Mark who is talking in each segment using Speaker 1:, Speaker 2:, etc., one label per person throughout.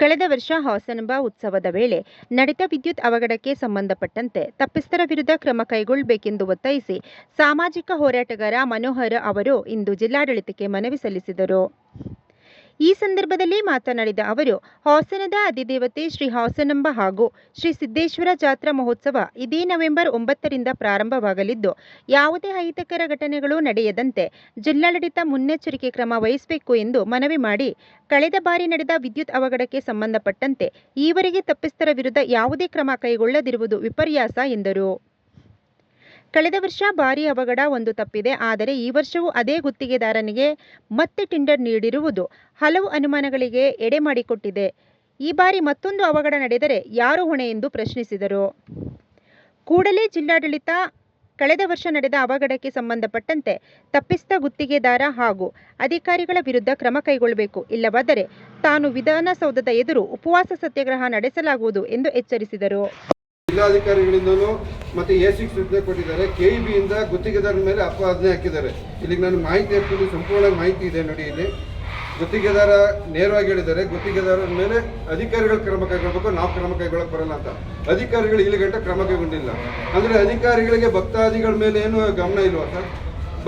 Speaker 1: ಕಳೆದ ವರ್ಷ ಹಾಸನಾಂಬ ಉತ್ಸವದ ವೇಳೆ ನಡೆದ ವಿದ್ಯುತ್ ಅವಘಡಕ್ಕೆ ಸಂಬಂಧಪಟ್ಟಂತೆ ತಪ್ಪಿಸ್ಥರ ವಿರುದ್ಧ ಕ್ರಮ ಕೈಗೊಳ್ಳಬೇಕೆಂದು ಒತ್ತಾಯಿಸಿ ಸಾಮಾಜಿಕ ಹೋರಾಟಗಾರ ಮನೋಹರ ಅವರು ಇಂದು ಜಿಲ್ಲಾಡಳಿತಕ್ಕೆ ಮನವಿ ಸಲ್ಲಿಸಿದರು. ಈ ಸಂದರ್ಭದಲ್ಲಿ ಮಾತನಾಡಿದ ಅವರು, ಹಾಸನದ ಅಧಿದೇವತೆ ಶ್ರೀ ಹಾಸನಂಬ ಹಾಗೂ ಶ್ರೀ ಸಿದ್ದೇಶ್ವರ ಜಾತ್ರಾ ಮಹೋತ್ಸವ ಇದೇ ನವೆಂಬರ್ ಒಂಬತ್ತರಿಂದ ಪ್ರಾರಂಭವಾಗಲಿದ್ದು, ಯಾವುದೇ ಅಹಿತಕರ ಘಟನೆಗಳು ನಡೆಯದಂತೆ ಜಿಲ್ಲಾಡಳಿತ ಮುನ್ನೆಚ್ಚರಿಕೆ ಕ್ರಮ ವಹಿಸಬೇಕು ಎಂದು ಮನವಿ ಮಾಡಿ, ಕಳೆದ ಬಾರಿ ನಡೆದ ವಿದ್ಯುತ್ ಅವಘಡಕ್ಕೆ ಸಂಬಂಧಪಟ್ಟಂತೆ ಈವರೆಗೆ ತಪ್ಪಿಸ್ಥರ ವಿರುದ್ಧ ಯಾವುದೇ ಕ್ರಮ ಕೈಗೊಳ್ಳದಿರುವುದು ವಿಪರ್ಯಾಸ ಎಂದರು. ಕಳೆದ ವರ್ಷ ಭಾರಿ ಅವಘಡ ಒಂದು ತಪ್ಪಿದೆ. ಆದರೆ ಈ ವರ್ಷವೂ ಅದೇ ಗುತ್ತಿಗೆದಾರನಿಗೆ ಮತ್ತೆ ಟೆಂಡರ್ ನೀಡಿರುವುದು ಹಲವು ಅನುಮಾನಗಳಿಗೆ ಎಡೆ ಮಾಡಿಕೊಟ್ಟಿದೆ. ಈ ಬಾರಿ ಮತ್ತೊಂದು ಅವಘಡ ನಡೆದರೆ ಯಾರು ಹೊಣೆ ಎಂದು ಪ್ರಶ್ನಿಸಿದರು. ಕೂಡಲೇ ಜಿಲ್ಲಾಡಳಿತ ಕಳೆದ ವರ್ಷ ನಡೆದ ಅವಘಡಕ್ಕೆ ಸಂಬಂಧಪಟ್ಟಂತೆ ತಪ್ಪಿಸ್ತ ಗುತ್ತಿಗೆದಾರ ಹಾಗೂ ಅಧಿಕಾರಿಗಳ ವಿರುದ್ಧ ಕ್ರಮ ಕೈಗೊಳ್ಳಬೇಕು. ಇಲ್ಲವಾದರೆ ತಾನು ವಿಧಾನಸೌಧದ ಎದುರು ಉಪವಾಸ ಸತ್ಯಾಗ್ರಹ ನಡೆಸಲಾಗುವುದು ಎಂದು ಎಚ್ಚರಿಸಿದರು.
Speaker 2: ಜಿಲ್ಲಾಧಿಕಾರಿಗಳಿಂದಲೂ ಮತ್ತೆ ಎ ಸಿಕ್ಸ್ ಸೂಚನೆ ಕೊಟ್ಟಿದ್ದಾರೆ. ಕೆ ಇ ಬಿಯಿಂದ ಗುತ್ತಿಗೆದಾರರ ಮೇಲೆ ಅಪಾದನೆ ಹಾಕಿದ್ದಾರೆ. ಇಲ್ಲಿಗೆ ನಾನು ಮಾಹಿತಿ ಹಾಕ್ತೀನಿ, ಸಂಪೂರ್ಣ ಮಾಹಿತಿ ಇದೆ ನೋಡಿ ಇಲ್ಲಿ. ಗುತ್ತಿಗೆದಾರ ನೇರವಾಗಿ ಹೇಳಿದ್ದಾರೆ, ಗುತ್ತಿಗೆದಾರರ ಮೇಲೆ ಅಧಿಕಾರಿಗಳು ಕ್ರಮ ಕೈಗೊಳ್ಬೇಕು ನಾವು ಕ್ರಮ ಕೈಗೊಳ್ಳಕ್ ಬರಲ್ಲ ಅಂತ. ಅಧಿಕಾರಿಗಳು ಇಲ್ಲಿ ಗಂಟೆ ಕ್ರಮ ಕೈಗೊಂಡಿಲ್ಲ. ಅಂದ್ರೆ ಅಧಿಕಾರಿಗಳಿಗೆ ಭಕ್ತಾದಿಗಳ ಮೇಲೆ ಏನು ಗಮನ ಇಲ್ವಾ ಸರ್?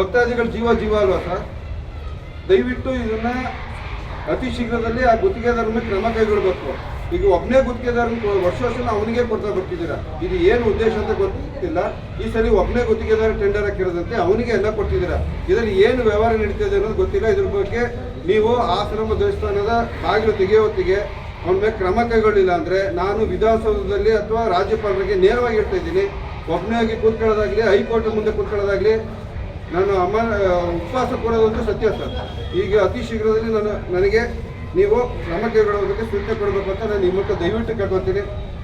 Speaker 2: ಭಕ್ತಾದಿಗಳ ಜೀವ ಜೀವ ಅಲ್ವಾ ಸರ್? ದಯವಿಟ್ಟು ಇದನ್ನ ಅತಿ ಶೀಘ್ರದಲ್ಲಿ ಆ ಗುತ್ತಿಗೆದಾರ ಮೇಲೆ ಕ್ರಮ ಕೈಗೊಳ್ಬೇಕು ಈಗ ಒಬ್ಬನೇ ಗುತ್ತಿಗೆದಾರ ವರ್ಷ ವರ್ಷ ಅವನಿಗೆ ಕೊಡ್ತಾ ಬರ್ತಿದ್ದೀರಾ ಇದು ಏನು ಉದ್ದೇಶ ಅಂತ ಗೊತ್ತಿಲ್ಲ. ಈ ಸರಿ ಒಬ್ಬನೇ ಗುತ್ತಿಗೆದಾರ ಟೆಂಡರ್ ಹಾಕಿರೋದಂತೆ ಅವನಿಗೆ ಎಲ್ಲ ಕೊಟ್ಟಿದ್ದೀರಾ ಇದರಲ್ಲಿ ಏನು ವ್ಯವಹಾರ ನಡೀತಿದೆ ಅನ್ನೋದು ಗೊತ್ತಿಲ್ಲ. ಇದ್ರ ಬಗ್ಗೆ ನೀವು ಆಶ್ರಮ ದೇವಸ್ಥಾನದ ಬಾಗಿಲು ತೆಗೆಯೋ ಹೊತ್ತಿಗೆ ಅವನ ಮೇಲೆ ಕ್ರಮ ಕೈಗೊಳ್ಳಿಲ್ಲ ಅಂದ್ರೆ ನಾನು ವಿಧಾನಸೌಧದಲ್ಲಿ ಅಥವಾ ರಾಜ್ಯಪಾಲರಿಗೆ ನೇರವಾಗಿ ಹೇಳ್ತಾ ಇದ್ದೀನಿ. ಒಬ್ಬನೇ ಆಗಿ ಕೂತ್ಕೊಳ್ಳೋದಾಗಲಿ, ಹೈಕೋರ್ಟ್ ಮುಂದೆ ಕೂತ್ಕೊಳ್ಳೋದಾಗ್ಲಿ ನಾನು ಅಮ್ಮ ಉಪವಾಸ ಕೊಡೋದಂತೂ ಸತ್ಯ ಸರ್. ಈಗ ಅತಿ ಶೀಘ್ರದಲ್ಲಿ ನಾನು ನನಗೆ ನೀವು ಕ್ರಮ ಬಗ್ಗೆ ಸೂಚನೆ ಕೊಡಬೇಕು ಅಂತ ನಾನು ನಿಮ್ಮ ದಯವಿಟ್ಟು ಕೇಳ್ಕೊತೀನಿ